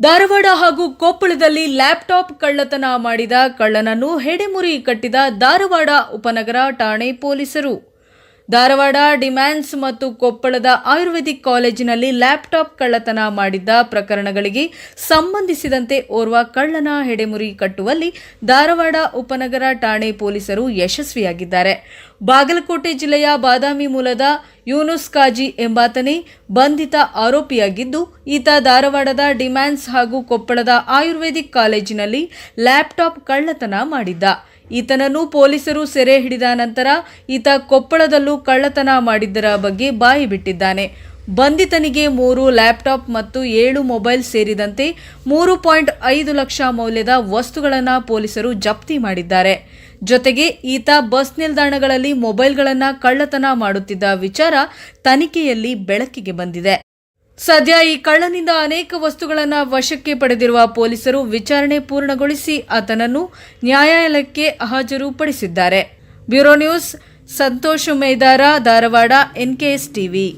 ಧಾರವಾಡ ಹಾಗೂ ಕೊಪ್ಪಳದಲ್ಲಿ ಲ್ಯಾಪ್ಟಾಪ್ ಕಳ್ಳತನ ಮಾಡಿದ ಕಳ್ಳನನ್ನು ಹೆಡೆಮುರಿ ಕಟ್ಟಿದ ಧಾರವಾಡ ಉಪನಗರ ಠಾಣೆ ಪೊಲೀಸರು. ಧಾರವಾಡ ಡಿಮ್ಯಾನ್ಸ್ ಮತ್ತು ಕೊಪ್ಪಳದ ಆಯುರ್ವೇದಿಕ್ ಕಾಲೇಜಿನಲ್ಲಿ ಲ್ಯಾಪ್ಟಾಪ್ ಕಳ್ಳತನ ಮಾಡಿದ್ದ ಪ್ರಕರಣಗಳಿಗೆ ಸಂಬಂಧಿಸಿದಂತೆ ಓರ್ವ ಕಳ್ಳನ ಹೆಡೆಮುರಿ ಕಟ್ಟುವಲ್ಲಿ ಧಾರವಾಡ ಉಪನಗರ ಠಾಣೆ ಪೊಲೀಸರು ಯಶಸ್ವಿಯಾಗಿದ್ದಾರೆ. ಬಾಗಲಕೋಟೆ ಜಿಲ್ಲೆಯ ಬಾದಾಮಿ ಮೂಲದ ಯೂನುಸ್ ಕಾಜಿ ಎಂಬಾತನೇ ಬಂಧಿತ ಆರೋಪಿಯಾಗಿದ್ದು, ಈತ ಧಾರವಾಡದ ಡಿಮ್ಯಾನ್ಸ್ ಹಾಗೂ ಕೊಪ್ಪಳದ ಆಯುರ್ವೇದಿಕ್ ಕಾಲೇಜಿನಲ್ಲಿ ಲ್ಯಾಪ್ಟಾಪ್ ಕಳ್ಳತನ ಮಾಡಿದ್ದ. ಈತನನ್ನು ಪೊಲೀಸರು ಸೆರೆ ಹಿಡಿದ ನಂತರ ಈತ ಕೊಪ್ಪಳದಲ್ಲೂ ಕಳ್ಳತನ ಮಾಡಿದ್ದರ ಬಗ್ಗೆ ಬಾಯಿ ಬಿಟ್ಟಿದ್ದಾನೆ. ಬಂಧಿತನಿಗೆ ಮೂರು ಲ್ಯಾಪ್ಟಾಪ್ ಮತ್ತು ಏಳು ಮೊಬೈಲ್ ಸೇರಿದಂತೆ ಮೂರು ಪಾಯಿಂಟ್ ಐದು ಲಕ್ಷ ಮೌಲ್ಯದ ವಸ್ತುಗಳನ್ನು ಪೊಲೀಸರು ಜಪ್ತಿ ಮಾಡಿದ್ದಾರೆ. ಜೊತೆಗೆ ಈತ ಬಸ್ ನಿಲ್ದಾಣಗಳಲ್ಲಿ ಮೊಬೈಲ್ಗಳನ್ನು ಕಳ್ಳತನ ಮಾಡುತ್ತಿದ್ದ ವಿಚಾರ ತನಿಖೆಯಲ್ಲಿ ಬೆಳಕಿಗೆ ಬಂದಿದೆ. ಸದ್ಯ ಈ ಕಳ್ಳನಿಂದ ಅನೇಕ ವಸ್ತುಗಳನ್ನು ವಶಕ್ಕೆ ಪಡೆದಿರುವ ಪೊಲೀಸರು ವಿಚಾರಣೆ ಪೂರ್ಣಗೊಳಿಸಿ ಆತನನ್ನು ನ್ಯಾಯಾಲಯಕ್ಕೆ ಹಾಜರುಪಡಿಸಿದ್ದಾರೆ. Bureau news, Santosh Medar Dharwad, NKS TV.